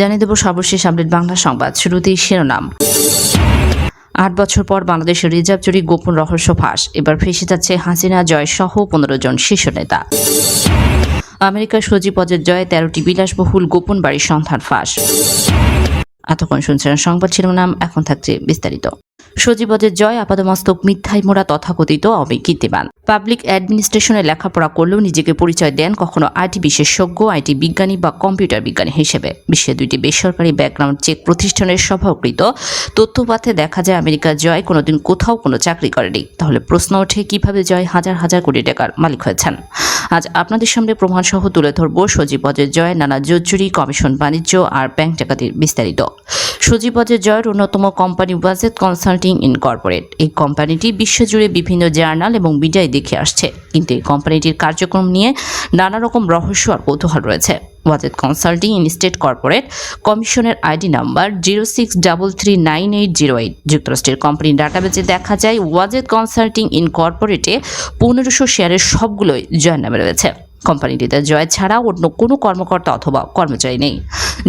জানিয়ে দেব সর্বশেষ আপডেট বাংলা সংবাদ শুরুতেই শিরোনাম। আট বছর পর বাংলাদেশের রিজার্ভ চুরি গোপন রহস্য ফাঁস। এবার ফেসে যাচ্ছে হাসিনা জয় সহ পনেরো জন শীর্ষ নেতা। আমেরিকার সজীব পদের জয়ে তেরোটি বিলাসবহুল গোপন বাড়ির সন্ধান ফাঁস। এতক্ষণ শুনছেন সংবাদ শিরোনাম, এখন থাকছে বিস্তারিত। সজীবদের জয়, আপাদমস্তক মিথ্যায় মোড়া তথাকথিত অবিকীর্তিমান পাবলিক অ্যাডমিনিস্ট্রেশনে লেখাপড়া করলেও নিজেকে পরিচয় দেন কখনো আইটি বিশেষজ্ঞ, আইটি বিজ্ঞানী বা কম্পিউটার বিজ্ঞানী হিসেবে। বিশ্বের দুইটি বেসরকারি ব্যাকগ্রাউন্ড চেক প্রতিষ্ঠানের সভাকৃত। তথ্যপাতে দেখা যায় আমেরিকার জয় কোনোদিন কোথাও কোনো চাকরি করেনি। তাহলে প্রশ্ন ওঠে, কীভাবে জয় হাজার হাজার কোটি টাকার মালিক হয়েছেন? আজ আপনাদের সামনে প্রমাণসহ তুলে ধরব সজীব অজের জয়, নানা জজ্জুরি কমিশন বাণিজ্য আর ব্যাংক ডাকাতির বিস্তারিত। সজীব বজের জয়ের অন্যতম কোম্পানি ওয়াজেদ কনসাল্টিং ইনকর্পোরেট। এই কোম্পানিটি বিশ্বজুড়ে বিভিন্ন জার্নাল এবং মিডিয়ায় দেখে আসছে। কিন্তু এই কোম্পানিটির কার্যক্রম নিয়ে নানা রকম রহস্য আর কৌতূহল রয়েছে। Wazed consulting in state corporate কমিশনের ID number zero six double three nine eight zero eight. যুক্তরাষ্ট্রের কোম্পানি ডাটাবেজে দেখা যায়, ওয়াজেদ কনসাল্টিং ইন কর্পোরেটে পনেরোশো শেয়ারের সবগুলোই জয়ের নামে রয়েছে। কোম্পানিটিতে। জয় ছাড়া অন্য কোনো কর্মকর্তা অথবা কর্মচারী নেই।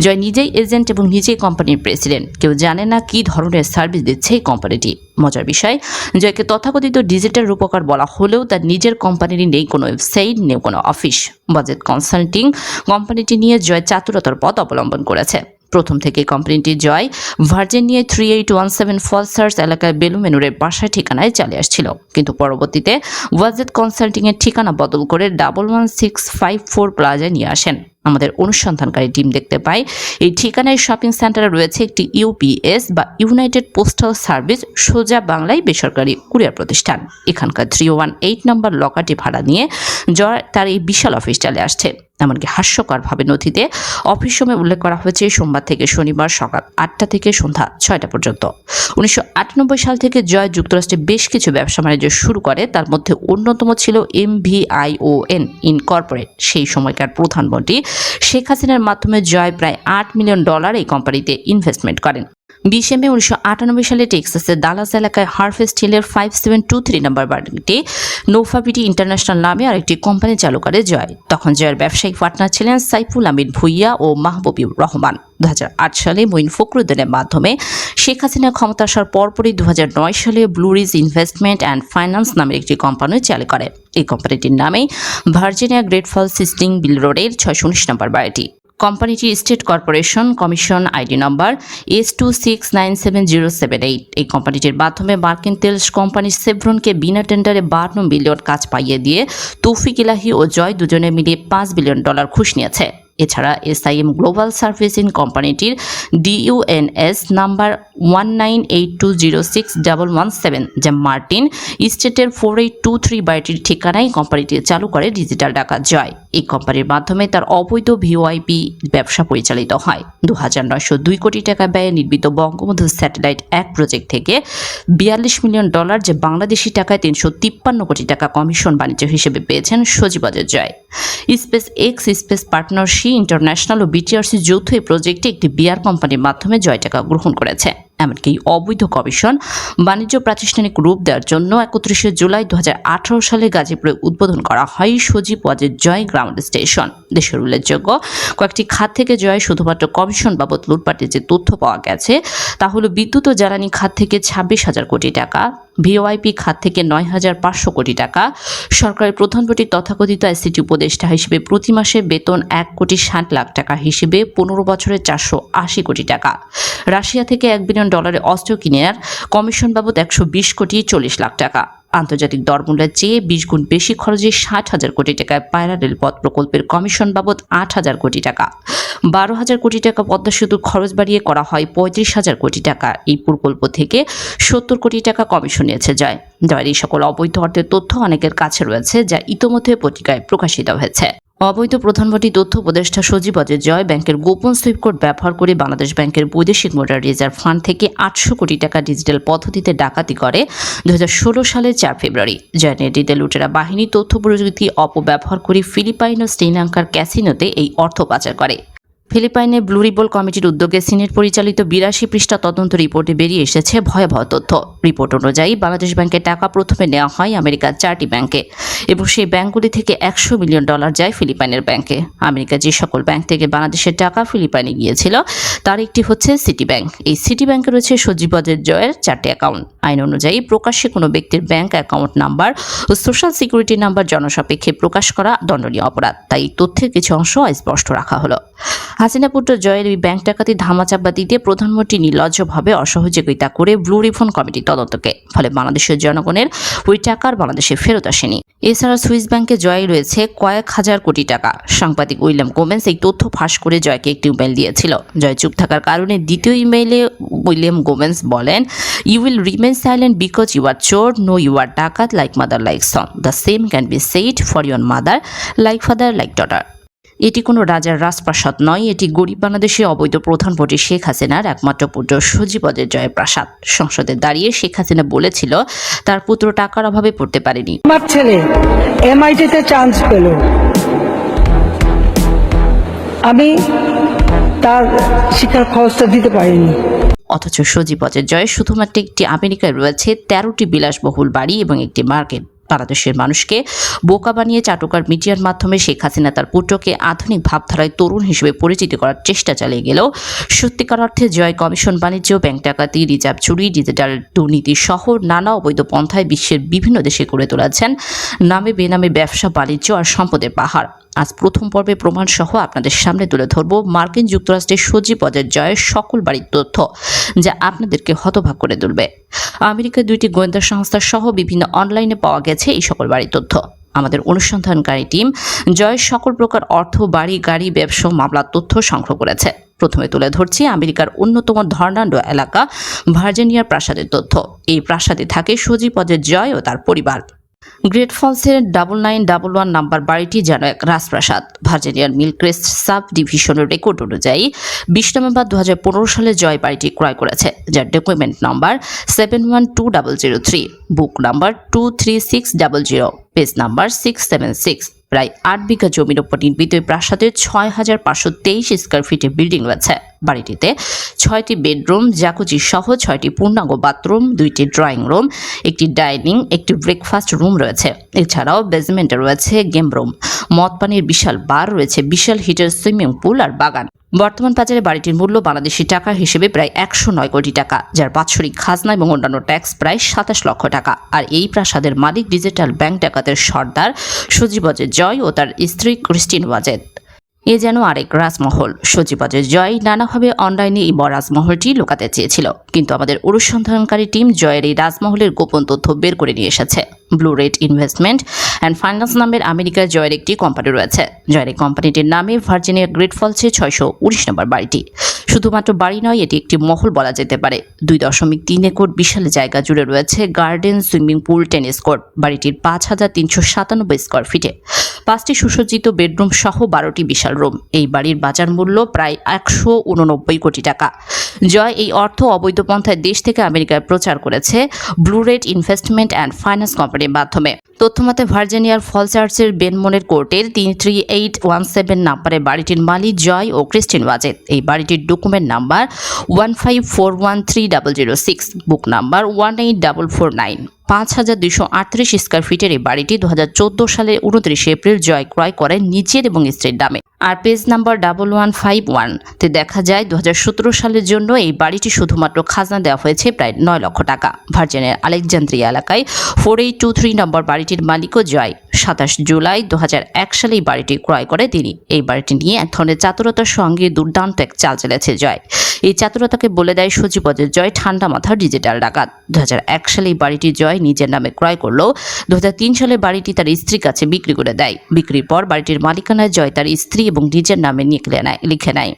জয় নিজেই এজেন্ট এবং নিজেই কোম্পানির প্রেসিডেন্ট। কেউ জানে না কি ধরনের সার্ভিস দিচ্ছে এই কোম্পানিটি। মজার বিষয়, জয়কে তথাকথিত ডিজিটাল রূপকার বলা হলেও তার নিজের কোম্পানির নেই কোনো ওয়েবসাইট, নেই কোনো অফিস। বাজেট কনসাল্টিং কোম্পানিটি নিয়ে জয় চাতুরতার পথ অবলম্বন করেছে। প্রথম থেকে কোম্পানিটি Joy. Virginia three eight one seven ফলসার্স এলাকায় বেলুমেনুরের বাসায় ঠিকানায় চালিয়ে আসছিল। কিন্তু পরবর্তীতে ওয়াজেদ কনসাল্টিংয়ের ঠিকানা বদল করে double one six five four প্লাজায় নিয়ে আসেন। আমাদের অনুসন্ধানকারী টিম দেখতে পাই এই ঠিকানায় শপিং সেন্টারে রয়েছে একটি ইউপিএস বা ইউনাইটেড পোস্টাল সার্ভিস, সোজা বাংলায় বেসরকারি কুরিয়ার প্রতিষ্ঠান। এখানকার থ্রি ওয়ান এইট নম্বর লকারটি ভাড়া নিয়ে জয় তার এই বিশাল অফিস চালে আসছে। এমনকি হাস্যকরভাবে নথিতে অফিস সময় উল্লেখ করা হয়েছে, সোমবার থেকে শনিবার সকাল আটটা থেকে সন্ধ্যা ছয়টা পর্যন্ত। উনিশশো আটানব্বই সাল থেকে জয় যুক্তরাষ্ট্রে বেশ কিছু ব্যবসা বাণিজ্য শুরু করে, তার মধ্যে অন্যতম ছিল এম ভিআইওএন ইনকর্পোরেট। সেই সময়কার প্রধানমন্ত্রী শেখ হাসিনার মাধ্যমে জয় প্রায় আট মিলিয়ন ডলার এই কোম্পানিতে ইনভেস্টমেন্ট করেন। বিশে মে উনিশশো আটানব্বই সালে টেক্সাসের দালাস এলাকায় হারফেস হিলের five seven two three number বাড়িতে নোফাবিটি ইন্টারন্যাশনাল নামে আরেকটি কোম্পানি চালু করে জয়। তখন জয়ের ব্যবসায়িক পার্টনার ছিলেন সাইফুল আমিন ভুইয়া ও মাহবুবুর রহমান। দু হাজার আট সালে মঈন ফখরুদ্দিনের মাধ্যমে শেখ হাসিনা ক্ষমতা আসার পরপরই দু হাজার নয় সালে ব্লুরিজ ইনভেস্টমেন্ট অ্যান্ড ফাইন্যান্স নামের একটি কোম্পানি চালু করে। এই কোম্পানিটির নামে ভার্জিনিয়া গ্রেট ফল সিস্টিং বিল রোডের ছয়শো উনিশ নম্বর বাড়িটি। কোম্পানিটি state corporation commission ID number S two six nine seven zero seven eight এই কোম্পানিটির মাধ্যমে মার্কিন তেল কোম্পানি সেভরনকে বিনা টেন্ডারে বান্ন বিলিয়ন কাজ পাইয়ে দিয়ে তৌফিক ইলাহি ও জয় দুজনে মিলিয়ে পাঁচ বিলিয়ন ডলার ঘুষ নিয়েছে। এছাড়া এসআইএম গ্লোবাল সার্ভিসিং কোম্পানিটির DUNS number one nine eight two zero six double one seven যা মার্টিন স্টেটের ফোর এইট টু থ্রি ঠিকানায় কোম্পানিটি চালু করে ডিজিটাল টাকা জয়। এই কোম্পানির মাধ্যমে তার অবৈধ ভিওআইপি ব্যবসা পরিচালিত হয়। দু হাজার নয়শো দুই কোটি টাকা ব্যয়ে নির্মিত বঙ্গবন্ধু স্যাটেলাইট এক প্রজেক্ট থেকে বিয়াল্লিশ মিলিয়ন ডলার যে বাংলাদেশি টাকায় তিনশো তিপ্পান্ন কোটি টাকা কমিশন বাণিজ্য হিসেবে পেয়েছেন সজীবজের Joy. Space X, space partnership international ও বিটিআরসি যৌথ এই প্রজেক্টে একটি বিয়ার কোম্পানির মাধ্যমে জয় টাকা গ্রহণ করেছে। এমনকি অবৈধ কমিশন বাণিজ্য প্রাতিষ্ঠানিক রূপ দেওয়ার জন্য একত্রিশে জুলাই দু হাজার আঠেরো সালে গাজীপুরে উদ্বোধন করা হয় সজীব ওয়াজের জয় গ্রাউন্ড স্টেশন। দেশের উল্লেখযোগ্য কয়েকটি খাত থেকে জয় শুধুমাত্র কমিশন বাবদ লুটপাটের যে তথ্য পাওয়া গেছে, তা হলো বিদ্যুৎ ও জ্বালানি খাত থেকে ছাব্বিশ হাজার কোটি টাকা, ভিওআইপি খাত থেকে নয় হাজার পাঁচশো কোটি টাকা, সরকারের প্রধানমন্ত্রীর তথাকথিত আইসিটি উপদেষ্টা হিসেবে প্রতি মাসে বেতন এক কোটি ষাট লাখ টাকা হিসেবে পনেরো বছরে চারশো আশি কোটি টাকা। রাশিয়া থেকে এক বিলিয়ন ডলারে অস্ত্র কিনে কিনার কমিশন বাবদ একশো বিশ কোটি চল্লিশ লাখ টাকা। আন্তর্জাতিক দরমূল্যের চেয়ে বিশ গুণ বেশি খরচে ষাট হাজার কোটি টাকায় পায়রা রেলপথ প্রকল্পের কমিশন বাবদ আট হাজার কোটি টাকা। বারো হাজার কোটি টাকা পদ্মা সেতুর খরচ বাড়িয়ে করা হয় পঁয়ত্রিশ হাজার কোটি টাকা। এই প্রকল্প থেকে সত্তর কোটি টাকা কমিশন নিয়েছে জয়। জয়ের এই সকল অবৈধ অর্থের তথ্য অনেকের কাছে রয়েছে, যা ইতোমধ্যে পত্রিকায় প্রকাশিত হয়েছে। অবৈধ প্রধানমন্ত্রী তথ্য উপদেষ্টা সজীব অজয় জয় ব্যাংকের গোপন সুইপ কোড ব্যবহার করে বাংলাদেশ ব্যাংকের বৈদেশিক মুদ্রা রিজার্ভ ফান্ড থেকে আটশো কোটি টাকা ডিজিটাল পদ্ধতিতে ডাকাতি করে দু হাজার ষোলো সালের চার ফেব্রুয়ারি। জয় নেতৃত্বে লুটেরা বাহিনী তথ্য প্রযুক্তি অপব্যবহার করে ফিলিপাইন ও শ্রীলঙ্কার ক্যাসিনোতে এই অর্থ পাচার করে। ফিলিপাইনে ব্লু রিবল কমিটির উদ্যোগে সিনেট পরিচালিত বিরাশি পৃষ্ঠা তদন্ত রিপোর্টে বেরিয়ে এসেছে ভয়াবহ তথ্য। রিপোর্ট অনুযায়ী বাংলাদেশ ব্যাংকের টাকা প্রথমে নেওয়া হয় আমেরিকার চারটি ব্যাংকে এবং সেই ব্যাংকগুলি থেকে একশো মিলিয়ন ডলার যায় ফিলিপাইনের ব্যাংকে। আমেরিকা যে সকল ব্যাংক থেকে বাংলাদেশের টাকা ফিলিপাইনে গিয়েছিল, তার একটি হচ্ছে সিটি ব্যাংক এই সিটি ব্যাংকে রয়েছে সজীবদের জয়ের চারটি অ্যাকাউন্ট। আইন অনুযায়ী প্রকাশ্যে কোনো ব্যক্তির ব্যাংক অ্যাকাউন্ট নাম্বার ও সোশ্যাল সিকিউরিটি নাম্বার জনসাপেক্ষে প্রকাশ করা দণ্ডনীয় অপরাধ। তাই তথ্যের কিছু অংশ স্পষ্ট রাখা হলো। হাসিনা পুত্র জয়ের ওই ব্যাংক ডাকাতি ধামাচাপা দিতে প্রধানমন্ত্রী নির্লজ্জভাবে অসহযোগিতা করে ব্লু রিফন কমিটি তদন্তকে। ফলে বাংলাদেশের জনগণের ওই টাকার বাংলাদেশে ফেরত আসেনি। এছাড়া সুইস ব্যাংকে জয় রয়েছে কয়েক হাজার কোটি টাকা। সাংবাদিক উইলিয়াম গোমেন্স এই তথ্য ফাঁস করে জয়কে একটি ইমেল দিয়েছিল। জয় চুপ থাকার কারণে দ্বিতীয় ইমেইলে উইলিয়াম গোমেন্স বলেন you will remain silent because you are chor no you are dakat like mother like son the same can be said for your mother like father like daughter এটি কোনো রাজার রাজপ্রাসাদ নয় এটি গরিব বাংলাদেশে অবৈধ প্রধানমন্ত্রী শেখ হাসিনার একমাত্র পুত্র সজীবদের জয় প্রাসাদ সংসদে দাঁড়িয়ে শেখ হাসিনা বলেছিল তার পুত্র টাকার অভাবে পড়তে পারেনি। আমার ছেলে এমআইটিতে চান্স পেল। আমি তার শিক্ষার খরচটা দিতে পারিনি। অথচ সজীবদের জয় শুধুমাত্র একটি আমেরিকায় রয়েছে তেরোটি বিলাসবহুল বাড়ি এবং একটি মার্কেট। বাংলাদেশের মানুষকে। বোকা বানিয়ে চাটুকার মিডিয়ার মাধ্যমে শেখ হাসিনা তার পুত্রকে আধুনিক ভাবধারায় তরুণ হিসেবে পরিচিত করার চেষ্টা চালিয়ে গেলেও সত্যিকার অর্থে জয় কমিশন বাণিজ্য, ব্যাংক ডাকাতি, রিজার্ভ চুরি, ডিজিটাল দুর্নীতি সহ নানা অবৈধ পন্থায় বিশ্বের বিভিন্ন দেশে করে তুলেছেন নামে বেনামে ব্যবসা, বাণিজ্য আর সম্পদের পাহাড়। আজ প্রথম পর্বে প্রমাণ সহ আপনাদের সামনে তুলে ধরব মার্কিন যুক্তরাষ্ট্রের সজীব পদের জয়ের সকল বাড়ির তথ্য, যা আপনাদেরকে হতভাগ করে তুলবে। আমেরিকার দুইটি গোয়েন্দা সংস্থা সহ বিভিন্ন অনলাইনে পাওয়া গেছে এই সকল বাড়ির তথ্য। আমাদের অনুসন্ধানকারী টিম জয়ের সকল প্রকার অর্থ, বাড়ি, গাড়ি, ব্যবসা মামলার তথ্য সংগ্রহ করেছে। প্রথমে তুলে ধরছি আমেরিকার অন্যতম ধর্নাণ্ড এলাকা ভার্জিনিয়ার প্রাসাদের তথ্য। এই প্রাসাদে থাকে সজীপদের জয় ও তার পরিবার। Great ফলসের double nine double one number বাড়িটি যেন এক রাজপ্রাসাদ। ভার্জিনিয়ার মিলক্রেস্ট সাব ডিভিশনের রেকর্ড অনুযায়ী বিশ নভেম্বর দু হাজার পনেরো সালে জয় বাড়িটি ক্রয় করেছে, যার document number seven one two double zero three, book number two three six double zero, page number six seven six. প্রায় আট বিঘা জমির ওপর নির্মিত এই প্রাসাদের ছয় হাজার পাঁচশো তেইশ স্কোয়ার ফিটে বিল্ডিং রয়েছে। বাড়িটিতে ছয়টি বেডরুম জাকুজি সহ ছয়টি পূর্ণাঙ্গ বাথরুম দুইটি ড্রয়িং রুম একটি ডাইনিং একটি ব্রেকফাস্ট রুম রয়েছে। এছাড়াও বেসমেন্টে রয়েছে গেম রুম মদ পানির বিশাল বার রয়েছে, বিশাল হিটার সুইমিং পুল আর বাগান। বর্তমান বাজারে বাড়িটির মূল্য বাংলাদেশি টাকা হিসেবে প্রায় একশো নয় কোটি টাকা, যার বাৎসরিক খাজনা এবং অন্যান্য ট্যাক্স প্রায় সাতাশ লক্ষ টাকা। আর এই প্রাসাদের মালিক ডিজিটাল ব্যাংক ডাকাতের সর্দার সজীবজের জয় ও তার স্ত্রী ক্রিস্টিন ওয়াজেদ। এ যেন আরেক রাজমহল। সজীবজের জয় নানাভাবে অনলাইনে এই রাজমহলটি লুকাতে চেয়েছিল। কিন্তু আমাদের অনুসন্ধানকারী টিম জয়ের এই রাজমহলের গোপন তথ্য বের করে নিয়ে এসেছে। Blue red investment and finance নামের আমেরিকার জয়ের একটি কোম্পানি রয়েছে। জয়ের এই কোম্পানিটির নামে ভার্জিনিয়া গ্রেট ফলসে ছয়শো উনিশ নম্বর বাড়িটি। শুধুমাত্র বাড়ি নয়, এটি একটি মহল বলা যেতে পারে। দুই দশমিক তিন একর বিশাল জায়গা জুড়ে রয়েছে garden swimming pool tennis court বাড়িটির পাঁচ হাজার তিনশো সাতানব্বই স্কোয়ার ফিটে পাঁচটি সুসজ্জিত বেডরুম সহ বারোটি বিশাল রুম। এই বাড়ির বাজার মূল্য প্রায় একশো উননব্বই কোটি টাকা। জয় এই অর্থ অবৈধ পন্থায় দেশ থেকে আমেরিকায় প্রচার করেছে blue red investment and finance কোম্পানির মাধ্যমে। তথ্যমতে ভার্জিনিয়ার ফল চার্চের বেনমনের কোর্টের তিন থ্রি এইট ওয়ান সেভেন নাম্বারে বাড়িটির মালিক জয় ও ক্রিস্টিন ওয়াজেদ এই বাড়িটির document number one five four one three double zero six. Book number one eight double four nine. পাঁচ হাজার দুইশো আটত্রিশ স্কোয়ার ফিটের এই বাড়িটি দু হাজার চোদ্দ সালের উনত্রিশে এপ্রিল জয় ক্রয় করেন নিজের এবং স্ত্রীর নামে। আর page number double one five one তে দেখা যায় দু হাজার সতেরো সালের জন্য এই বাড়িটি শুধুমাত্র খাজনা দেওয়া হয়েছে প্রায় নয় লক্ষ টাকা। ভার্জিনের আলেকজান্দ্রিয়া এলাকায় four eight two three number বাড়িটির মালিকও জয়। সাতাশ জুলাই দু এক সালে এই বাড়িটি ক্রয় করে তিনি। এই বাড়িটি নিয়ে এক ধরনের চাতুরতার সঙ্গে দুর্দান্ত এক চাল চেলেছে জয়। এই চাতুরতাকে বলে দেয় সচিবদের জয় ঠান্ডা মাথার ডিজিটাল ডাকাত। দু এক সালে এই বাড়িটি জয় নিজের নামে ক্রয় করলেও দু হাজার তিন সালে বাড়িটি তার স্ত্রীর কাছে বিক্রি করে দেয়। বিক্রির পর বাড়িটির মালিকানায় জয় তার স্ত্রী এবং নিজের নামে নিয়ে লিখে নেয়